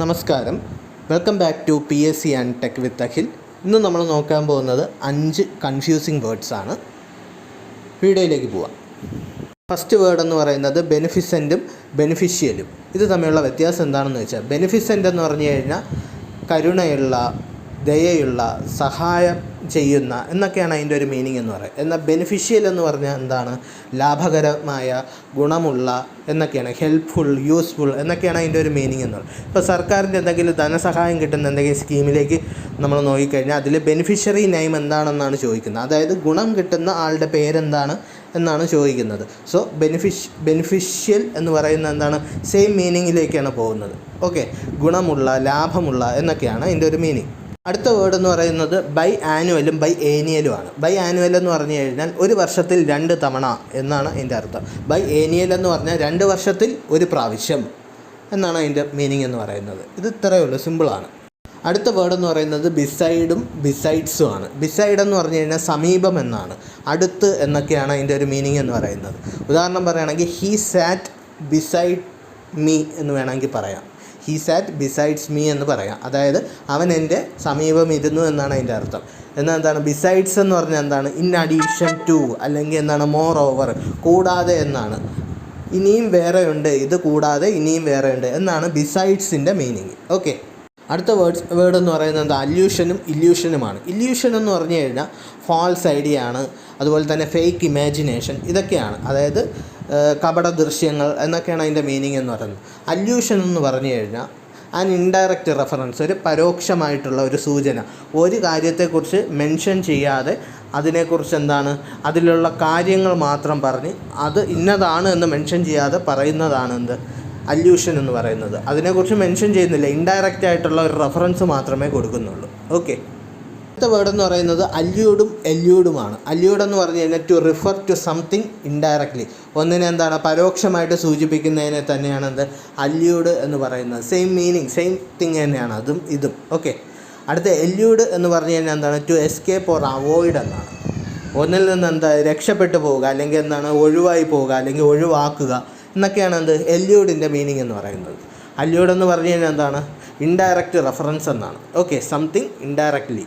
നമസ്കാരം. Welcome back to P S C and tech with Akhil ഇന്ന് നമ്മൾ നോക്കാൻ പോകുന്നത് അഞ്ച് കൺഫ്യൂസിങ് വേർഡ്സ് ആണ്. വീഡിയോയിലേക്ക് പോവാം. ഫസ്റ്റ് വേർഡ് എന്ന് പറയുന്നത് ബെനിഫിസന്റും ബെനിഫിഷ്യലും ഇത് തമ്മിലുള്ള വ്യത്യാസം എന്താണെന്ന് വെച്ചാൽ ബെനിഫിസന്റ് എന്ന് പറഞ്ഞു കഴിഞ്ഞാൽ കരുണയുള്ള ദയയുള്ള സഹായം ചെയ്യുന്ന എന്നൊക്കെയാണ് അതിന്റെ ഒരു മീനിങ് എന്ന് പറയുന്നത് എന്നാൽ ബെനിഫിഷ്യൽ എന്ന് പറഞ്ഞാൽ എന്താണ്? ലാഭകരമായ ഗുണമുള്ള എന്നൊക്കെയാണ് ഹെൽപ്ഫുൾ യൂസ്ഫുൾ എന്നൊക്കെയാണ് അതിന്റെ ഒരു മീനിങ് എന്ന് പറയുന്നത് ഇപ്പോൾ സർക്കാരിന്റെ എന്തെങ്കിലും ധനസഹായം കിട്ടുന്ന എന്തെങ്കിലും സ്കീമിലേക്ക് നമ്മൾ നോക്കിക്കഴിഞ്ഞാൽ അതിൽ ബെനിഫിഷ്യറി നെയിം എന്താണെന്നാണ് ചോദിക്കുന്നത്. അതായത് ഗുണം കിട്ടുന്ന ആളുടെ പേരെന്താണ് എന്നാണ് ചോദിക്കുന്നത്. സോ ബെനിഫിഷ് ബെനിഫിഷ്യൽ എന്ന് പറയുന്ന എന്താണ്? സെയിം മീനിങ്ങിലേക്കാണ് പോകുന്നത്. ഓക്കെ ഗുണമുള്ള ലാഭമുള്ള എന്നൊക്കെയാണ് അതിന്റെ ഒരു മീനിങ് അടുത്ത വേർഡ് എന്ന് പറയുന്നത് ബൈ ആനുവലും ബൈ ഏനിയലും ആണ്. ബൈ ആനുവൽ എന്ന് പറഞ്ഞു കഴിഞ്ഞാൽ ഒരു വർഷത്തിൽ രണ്ട് തവണ എന്നാണ് അതിന്റെ അർത്ഥം. ബൈ ഏനിയൽ എന്ന് പറഞ്ഞാൽ രണ്ട് വർഷത്തിൽ ഒരു പ്രാവശ്യം എന്നാണ് അതിന്റെ മീനിങ് എന്ന് പറയുന്നത്. ഇത് ഇത്രയേ ഉള്ളൂ സിമ്പിളാണ് അടുത്ത വേർഡ് എന്ന് പറയുന്നത് ബിസൈഡും ബിസൈഡ്സും ആണ്. ബിസൈഡ് എന്ന് പറഞ്ഞു കഴിഞ്ഞാൽ സമീപം എന്നാണ്. അടുത്ത് എന്നൊക്കെയാണ് അതിന്റെ ഒരു മീനിങ് എന്ന് പറയുന്നത്. ഉദാഹരണം പറയുകയാണെങ്കിൽ ഹീ സാറ്റ് ബിസൈഡ് മീ എന്ന് വേണമെങ്കിൽ പറയാം. ഹീ സാറ്റ് ബിസൈഡ്സ് മീ എന്ന് പറയാം. അതായത് അവൻ എന്റെ സമീപം ഇരുന്നു എന്നാണ് അതിന്റെ അർത്ഥം. എന്നാൽ എന്താണ് ബിസൈഡ്സ് എന്ന് പറഞ്ഞാൽ എന്താണ്? ഇൻ അഡീഷൻ ടു അല്ലെങ്കിൽ എന്താണ്? മോർ ഓവർ കൂടാതെ എന്നാണ്. ഇനിയും വേറെ ഉണ്ട് ഇത് കൂടാതെ ഇനിയും വേറെ ഉണ്ട് എന്നാണ് ബിസൈഡ്സിന്റെ മീനിങ് ഓക്കെ അടുത്ത വേർഡ്സ് വേർഡ് എന്ന് പറയുന്നത് എന്താ? അല്യൂഷനും ഇല്യൂഷനുമാണ് ഇല്യൂഷൻ എന്ന് പറഞ്ഞു കഴിഞ്ഞാൽ ഫാൾസ് ഐഡിയ ആണ്. അതുപോലെ തന്നെ ഫേക്ക് ഇമാജിനേഷൻ ഇതൊക്കെയാണ്. അതായത് കപട ദൃശ്യങ്ങൾ എന്നൊക്കെയാണ് അതിന്റെ മീനിങ് എന്ന് പറയുന്നത്. അല്യൂഷൻ എന്ന് പറഞ്ഞു കഴിഞ്ഞാൽ ആൻ ഇൻഡയറക്റ്റ് റെഫറൻസ് ഒരു പരോക്ഷമായിട്ടുള്ള ഒരു സൂചന. ഒരു കാര്യത്തെക്കുറിച്ച് മെൻഷൻ ചെയ്യാതെ അതിനെക്കുറിച്ച് എന്താണ് അതിലുള്ള കാര്യങ്ങൾ മാത്രം പറഞ്ഞ് അത് ഇന്നതാണ് എന്ന് മെൻഷൻ ചെയ്യാതെ പറയുന്നതാണ് എന്ത്? അല്യൂഷൻ എന്ന് പറയുന്നത്. അതിനെക്കുറിച്ച് മെൻഷൻ ചെയ്യുന്നില്ല. ഇൻഡയറക്റ്റ് ആയിട്ടുള്ള ഒരു റെഫറൻസ് മാത്രമേ കൊടുക്കുന്നുള്ളൂ. ഓക്കെ അടുത്ത വേർഡ് എന്ന് പറയുന്നത് അല്യൂഡും എല്യൂഡുമാണ് അല്യൂഡ് എന്ന് പറഞ്ഞു കഴിഞ്ഞാൽ to refer to something indirectly ഒന്നിനെ എന്താണ് പരോക്ഷമായിട്ട് സൂചിപ്പിക്കുന്നതിനെ തന്നെയാണ് എന്ത്? അല്യൂഡ് എന്ന് പറയുന്നത്. സെയിം മീനിങ് സെയിം തിങ് തന്നെയാണ്. അതും ഇതും. ഓക്കെ അടുത്ത എല്യൂഡ് എന്ന് പറഞ്ഞു കഴിഞ്ഞാൽ എന്താണ്? ടു എസ്കേപ്പ് ഓർ അവോയ്ഡ് എന്നാണ്. ഒന്നിൽ നിന്ന് എന്താ രക്ഷപ്പെട്ടു പോവുക അല്ലെങ്കിൽ എന്താണ് ഒഴിവായി പോവുക അല്ലെങ്കിൽ ഒഴിവാക്കുക എന്നൊക്കെയാണ് എന്ത്? എല്യൂഡിന്റെ മീനിങ് എന്ന് പറയുന്നത്. അല്യൂഡ് എന്ന് പറഞ്ഞു കഴിഞ്ഞാൽ എന്താണ്? ഇൻഡയറക്റ്റ് റെഫറൻസ് എന്നാണ്. Okay something indirectly